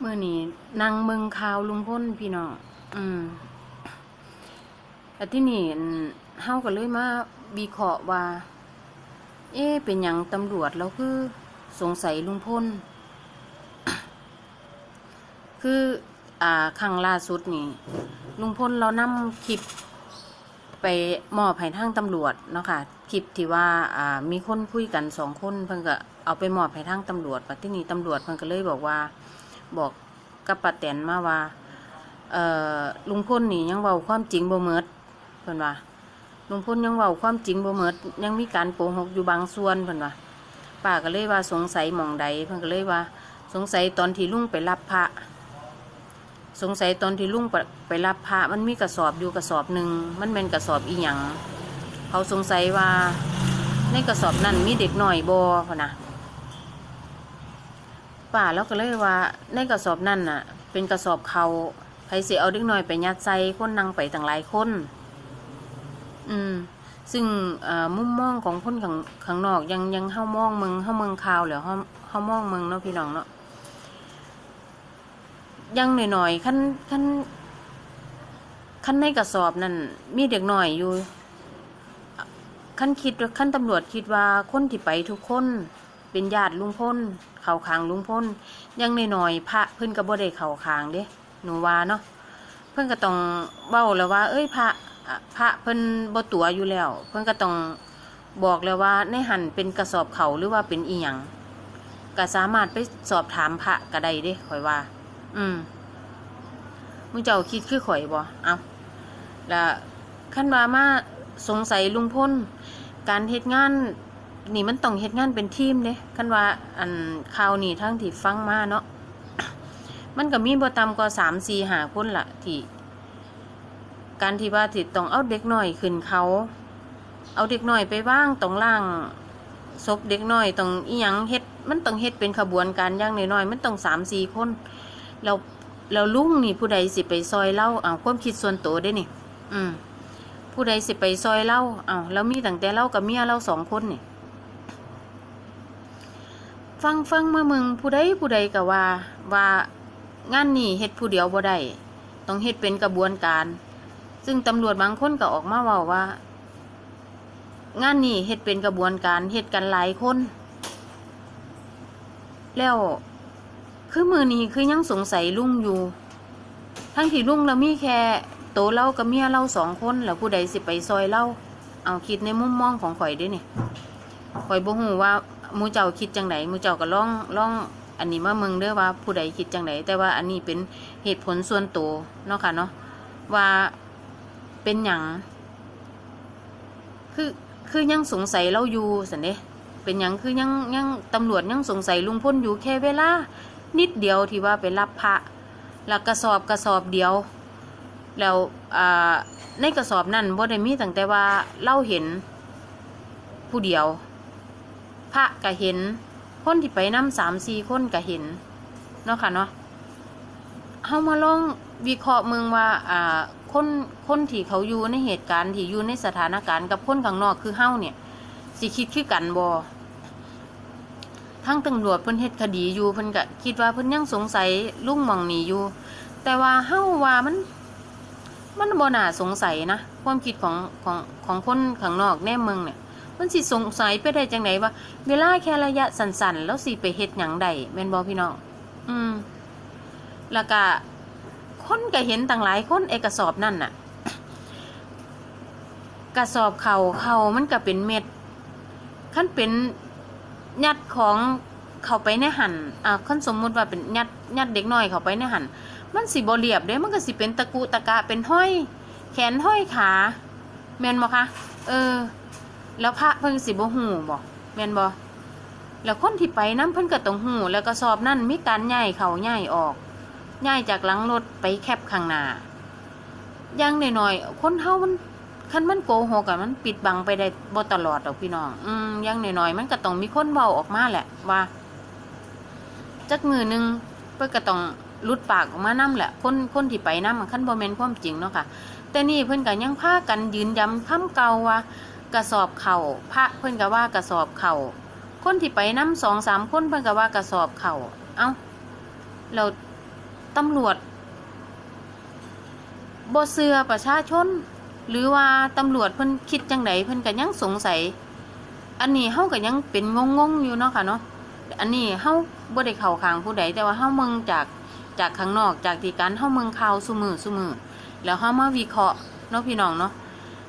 เมื่อนี้นั่งเมืองข่าวลุงพ้นพี่น้องอืมแต่ที่นี่เฮาก็เลยมาวิเคราะห์ว่า เอ๊ะเป็นหยังตำรวจเราคือสงสัยลุงพ้นคือ อ่าครั้งล่าสุดนี่ ลุงพลเรานำคลิปไปมอบให้ทางตำรวจเนาะค่ะคลิปที่ว่าอ่ามีคนคุยกันสองคนเพิ่นก็เอาไปมอบให้ทางตำรวจปัจจุบันตำรวจเพิ่นก็เลยบอกว่า บอกกับป้าแตนมาว่าเอ่อลุงพลนี่ยังเว้าความจริงบ่เมิดเพิ่นว่าลุงพลยังเว้าความจริงบ่เมิดยังมีการโกหกอยู่บางส่วนเพิ่นว่าป้าก็เลยว่าสงสัยหม่องใดเพิ่นก็เลยว่า สงสัยตอนที่ลุงไปรับพระ สงสัยตอนที่ลุงไปไปรับพระมันมีกระสอบอยู่กระสอบหนึ่งมันเป็นกระสอบอีหยังเขาสงสัยว่าในกระสอบนั้นมีเด็กหน่อยบอพะนะ ป่าแล้วก็เลยว่า ในกระสอบนั่นน่ะ เป็นกระสอบเขาไผสิเอาเด็กหน่อยไปยัดใส่คนนั่งไปต่างหลายคน อืม ซึ่งมุมมองของคนข้างข้างนอกยังยังเฮ้ามองเมืองเฮ้าเมืองข่าวแล้วเฮ้าเฮ้ามองเมืองเนาะพี่น้องเนาะยังหน่อยๆขั้นขั้นขั้นในกระสอบนั่นมีเด็กหน่อยอยู่ขั้นคิดขั้นตำรวจคิดว่าคนที่ไปทุกคน เป็นญาติลุงพ้นเข่าคางลุงพ้นยังหน่อยๆพระเพิ่นก็บ่ได้เข่าคางเด้หนูว่าเนาะเพิ่นก็ต้องเบ้าแล้วว่า เอ้ยพระพระเพิ่นบ่ตัวอยู่แล้ว เพิ่นก็ต้องบอกแล้วว่าในหันเป็นกระสอบเขาหรือว่าเป็นอีหยังก็สามารถไปสอบถามพระก็ได้เด้ข่อยว่า อืมมึงเจ้าคิดคือข่อยบ่เอาแล้วขั้นว่ามาสงสัยลุงพลการเฮ็ดงาน นี่มันต้องเฮ็ดงานเป็นทีมเด้ขั้นว่าอันข่าวนี่ทั้งที่ฟังมาเนาะมันก็มีบ่ต่ำกว่าสามสี่หาคนละที่การที่ว่าที่ต้องเอาเด็กน้อยขึ้นเขา เอาเด็กน้อยไปว่างตรงล่างศพเด็กน้อยต้องอีหยังเฮ็ดมันต้องเฮ็ดเป็นขบวนการอย่างน้อยๆมันต้องสามสี่คนแล้วแล้วลุงนี่ผู้ใดสิไปซอยเล่าเอาความคิดส่วนตัวได้นี่ อืม ผู้ใดสิไปซอยเล่าเอาแล้วมีตั้งแต่เล่ากับเมียเล่าสองคนนี่ ฟังฟังมาเมึงผู้ใดผู้ใดก็ว่า ว่างานนี่เฮ็ดผู้เดียวบ่ได้ต้องเฮ็ดเป็นกระบวนการ ซึ่งตำรวจบางคนก็ออกมาเว้าว่า งานนี่เฮ็ดเป็นกระบวนการเฮ็ดกันหลายคน แล้วคือมือนี้คือยังสงสัยลุงอยู่ ทั้งที่ลุงเรามีแค่โตวเรากับเมียเราสองคนแล้วผู้ใดสิไปซอยเราเอาคิดในมุมมองของข่อยด้วยนี่ ข่อยบ่ฮู้ว่ามูเจ้าคิดจังไดมูเจ้าก็ลองลองอันนี้มาเมืองเด้อว่าผู้ใดคิดจังไดแต่ว่าอันนี้เป็นเหตุผลส่วนตัวเนาะค่ะเนาะว่าเป็นหยังคือคือยังสงสัยเราอยู่สันเด้เป็นหยังคือยังยังตำรวจยังสงสัยลุงพ้นอยู่แค่เวลานิดเดียวที่ว่าไปรับพระแล้วกระสอบกระสอบเดียว แล้วในกระสอบนั่นบ่ได้มีตั้งแต่ว่าเล่าเห็นผู้เดียว พระก็เห็น คนที่ไปนำสามสี่คนก็เห็นเนาะค่ะเนาะเฮามาลองวิเคราะห์เมืองว่าอ่าคนคนที่เขาอยู่ในเหตุการณ์ที่อยู่ในสถานการณ์กับคนข้างนอกคือเฮาเนี่ยสิคิดคือกันบ่ทั้งตำรวจเพิ่นเฮ็ดคดีอยู่เพิ่นก็คิดว่าเพิ่นยังสงสัยลุงมองนี่อยู่ แต่ว่าเฮาว่ามัน มันบ่น่าสงสัยนะ ความคิดของของของคนข้างนอกแน่เมืองเนี่ย มันสิสงสัยไปได้จังไดว่า เวลาแค่ระยะสั้นๆ แล้วสิไปเฮ็ดหยังได้แม่นบ่พี่น้องอืม แล้วก็คนก็เห็นต่างหลายคนเอกสอบนั่นน่ะ กระสอบเขาเขามันก็เป็นเม็ดขั้นเป็นยัดของเขาไปในหันอ่าขั้นสมมุติว่าเป็นยัดยัดเด็กน้อยเขาไปในหันมันสิบ่เรียบเด้มันก็สิเป็นตะกุตะกะเป็นห้อย แขนห้อยขาแม่นบ่คะเออ แล้วพระเพิ่นสิบ่ฮู้บ่แม่นบ่แล้วคนที่ไปนํเพิ่นก็ต้องฮู้แล้วก็สอบนั่นมีการย้ายเขาย้ายออกย้ายจากหลังรถไปแคบข้างหน้าอย่างน้อยๆคนเฮามันคันมันโกหกอะมันปิดบังไปได้บ่ตลอดดอกพี่น้อง อืมอยังหน่อยๆมันก็ต้องมีคนเว้าออกมาแหละว่าจักมือหนึงเพิ่นก็ต้องลุดปากออกมานํแหละ คนคนที่ไปนำคันบ่แม่นความจริงเนาะค่ะ แต่นี่เพิ่นก็ยังพากันยืนย้ำคำเก่าว่า กระสอบเข่าพระเพิ่นก็ว่ากระสอบเข่าคนที่ไปน้ำสองสามคนเพิ่นก็ว่ากระสอบเข่าเอ้าแล้วตำรวจบเชื่อประชาชน หรือว่าตำรวจเพิ่นคิดจังไดเพิ่นก็ยังสงสัย อันนี้เฮาก็ยังเป็นงงๆอยู่เนาะค่ะเนาะอันนี้เฮาบ่ได้เข้าข้างผู้ใดแต่ว่าเฮาเมืองจากจากข้างนอกจากที่การเฮาเมืองข่าวซุมือซุมือแล้วเฮามาวิเคราะห์เนาะพี่น้องเนาะ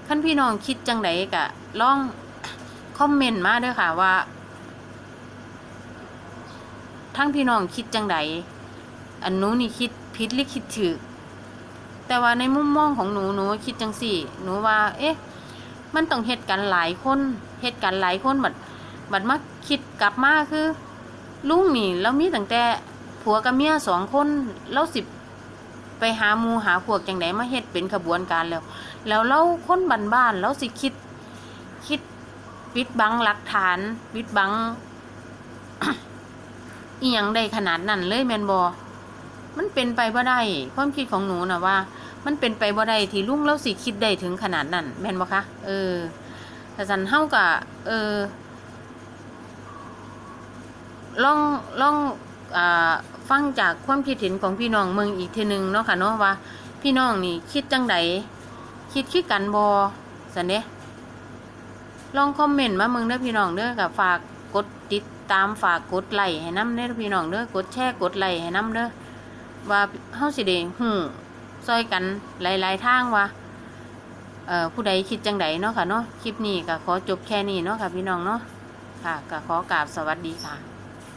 คันพี่น้องคิดจังไดก็ลองคอมเมนต์มาด้อค่ะว่าทั้งพี่น้องคิดจังไดอันนูนี่คิดผิดหรือคิดถูกแต่ว่าในมุมมองของหนูหนูคิดจังสี่ หนูว่า เอ๊ะ มันต้องเหตุกันหลายคนเหตุกันหลายคนบัดบัดมาคิดกลับมาคือ ลุงนี่เรามีตั้งแต่ผัวกับเมียสองคนเราสิบ ไปหาหมูหาพวกจังไดมาเฮ็ดเป็นขบวนการแล้ว แล้วเราคนบ้านๆเราสิคิด คิดปิดบังหลักฐานปิดบังอีหยังได้ขนาดนั้นเลยแมนบอมันเป็นไปบ่ได้ความคิดของหนูนะว่า มันเป็นไปบ่ได้ที่ลุงเราสิคิดได้ถึงขนาดนั้นแมนบ่คะเออแต่สันเฮากะเออลองลอง ฟังจากความคิดเห็นของพี่น้องเมืองอีกทีหนึ่งเนาะค่ะเนาะว่า พี่น้องนี่คิดจังไดคิดคิดกันบอสันเด้ลองคอมเมนต์มาเมืองเด้อพี่น้องเด้อกับฝากกดติดตามฝากกดไลค์ให้น้ำเด้อพี่น้องเด้อกดแชร์กดไลค์ให้น้ำเด้อว่าเฮาสิเด้หูซอยกันหลายๆทางว่าเอ่อผู้ใดคิดจังไดเนาะค่ะเนาะคลิปนี้ก็ขอจบแค่นี้เนาะค่ะพี่น้องเนาะค่ะก็ขอกราบสวัสดีค่ะ